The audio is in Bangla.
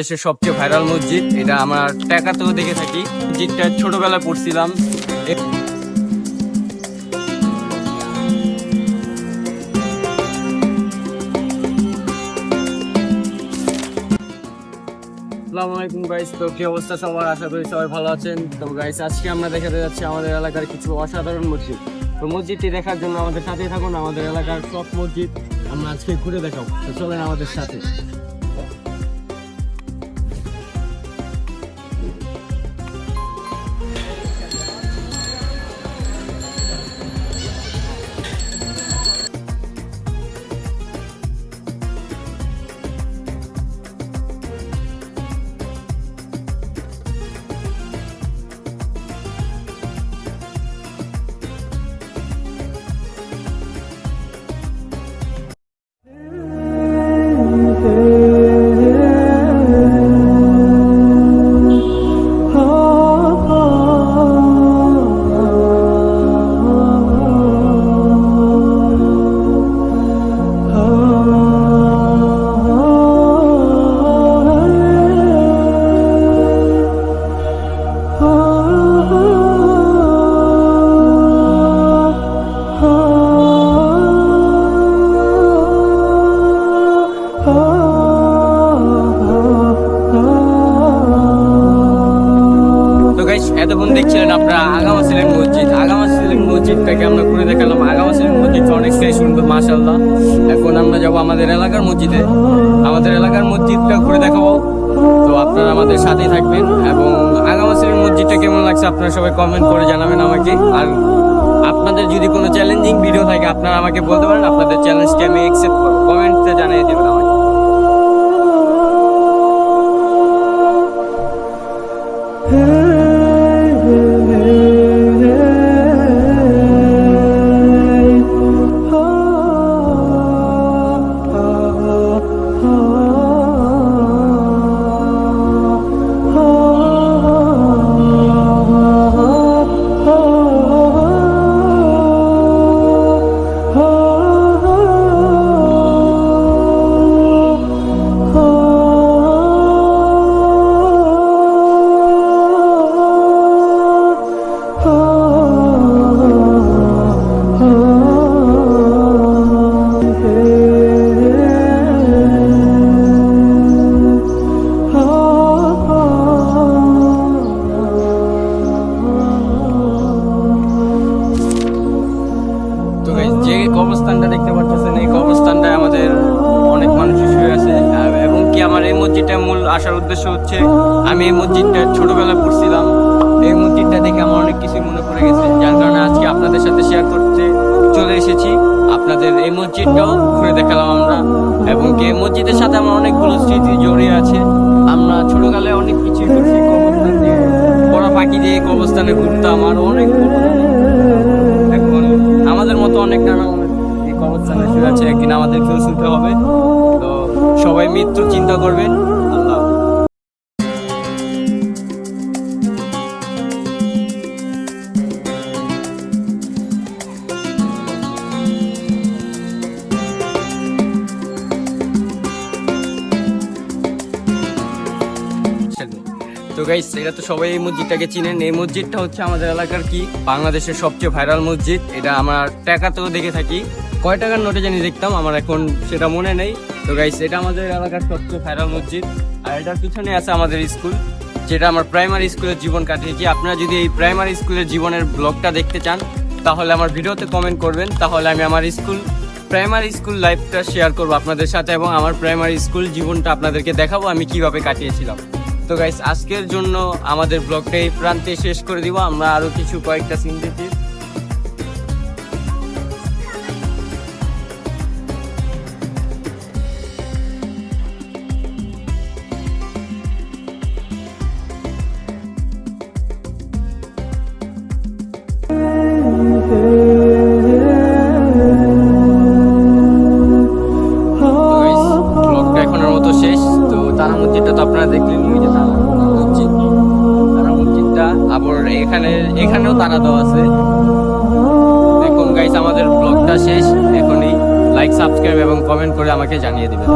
দেশের সবচেয়ে ভাইরাল মসজিদ, এটা আমার টাকাতেও দেখে থাকি। মসজিদটা ছোটবেলায় পড়ছিলাম। আলাইকুম তো কি অবস্থা আশা করি সবাই ভালো আছেন। তো আজকে আমরা আমাদের এলাকার কিছু অসাধারণ মসজিদ। তো মসজিদটি দেখার জন্য আমাদের সাথেই থাকুন, আমাদের এলাকার সব মসজিদ আমরা আজকে ঘুরে দেখাবো। চলেন আমাদের সাথে। দেখছিলেন আপনারা আগামা সিলেন মসজিদ। আগামা সিলেন মসজিদটাকে আমরা ঘুরে দেখালাম। আগামা সিলেন মসজিদটা অনেকটাই সুন্দর মাশাল্লাহ এখন আমরা যাব আমাদের এলাকার মসজিদে। আমাদের এলাকার মসজিদটা ঘুরে দেখাবো। তো আপনারা আমাদের সাথেই থাকবেন এবং আগামা সিলেন মসজিদটা কেমন লাগছে আপনারা সবাই কমেন্ট করে জানাবেন আমাকে। আর আপনাদের যদি কোনো চ্যালেঞ্জিং ভিডিও থাকে, আপনারা আমাকে বলতে পারেন। আপনাদের চ্যালেঞ্জকে আমি অ্যাকসেপ্ট করব কমেন্টে জানিয়ে দেবেন এই মসজিদটা মূল আসার উদ্দেশ্য হচ্ছে, আমি এই মসজিদটা ছোটবেলায় পড়ছিলাম। এই মসজিদটা দেখে আমার অনেক কিছু মনে পড়ে গেছে। যার কারণে আজকে আপনাদের সাথে শেয়ার করতে চলে এসেছি। আপনাদের এই মসজিদটাও ঘুরে দেখালাম আমরা। এবং কি মসজিদের সাথে আমার অনেকগুলো স্মৃতি জড়িয়ে আছে। আমরা ছোটকালে অনেক কিছুই করছি। দিয়ে, বড় পাখি দিয়ে কবরস্থানে ঘুরতাম। আর অনেক এখন আমাদের মতো অনেক নানা কবরস্থানে শুয়ে আছে। একদিন আমাদেরকেও শুতে হবে। সবাই চিন্তা করবেন তো গাইস এটা তো সবাই এই মসজিদটাকে চিনেন। এই মসজিদটা হচ্ছে আমাদের এলাকার কি? বাংলাদেশের সবচেয়ে ভাইরাল মসজিদ। এটা আমার টাকাতেও দেখে থাকি। কয় টাকার নোটে জানি দেখতাম, আমার এখন সেটা মনে নেই। তো গাইস এটা আমাদের এলাকার সবচেয়ে ভাইরাল মসজিদ। আর এটার পিছনে আছে আমাদের স্কুল যেটা আমার প্রাইমারি স্কুলের জীবন কাটিয়েছি। আপনারা যদি এই প্রাইমারি স্কুলের জীবনের ব্লগটা দেখতে চান, তাহলে আমার ভিডিওতে কমেন্ট করবেন। তাহলে আমি আমার স্কুল প্রাইমারি স্কুল লাইফটা শেয়ার করব আপনাদের সাথে এবং আমার প্রাইমারি স্কুল জীবনটা আপনাদেরকে দেখাবো আমি কীভাবে কাটিয়েছিলাম। তো গাইস আজকের জন্য আমাদের ব্লগটা এই প্রান্তে শেষ করে দিব। আমরা আরও কিছু কয়েকটা সিন এখানে, এখানেও তারা দেওয়া আছে। দেখুন গাইস আমাদের ব্লগটা শেষ। এখনই লাইক সাবস্ক্রাইব এবং কমেন্ট করে আমাকে জানিয়ে দিবেন।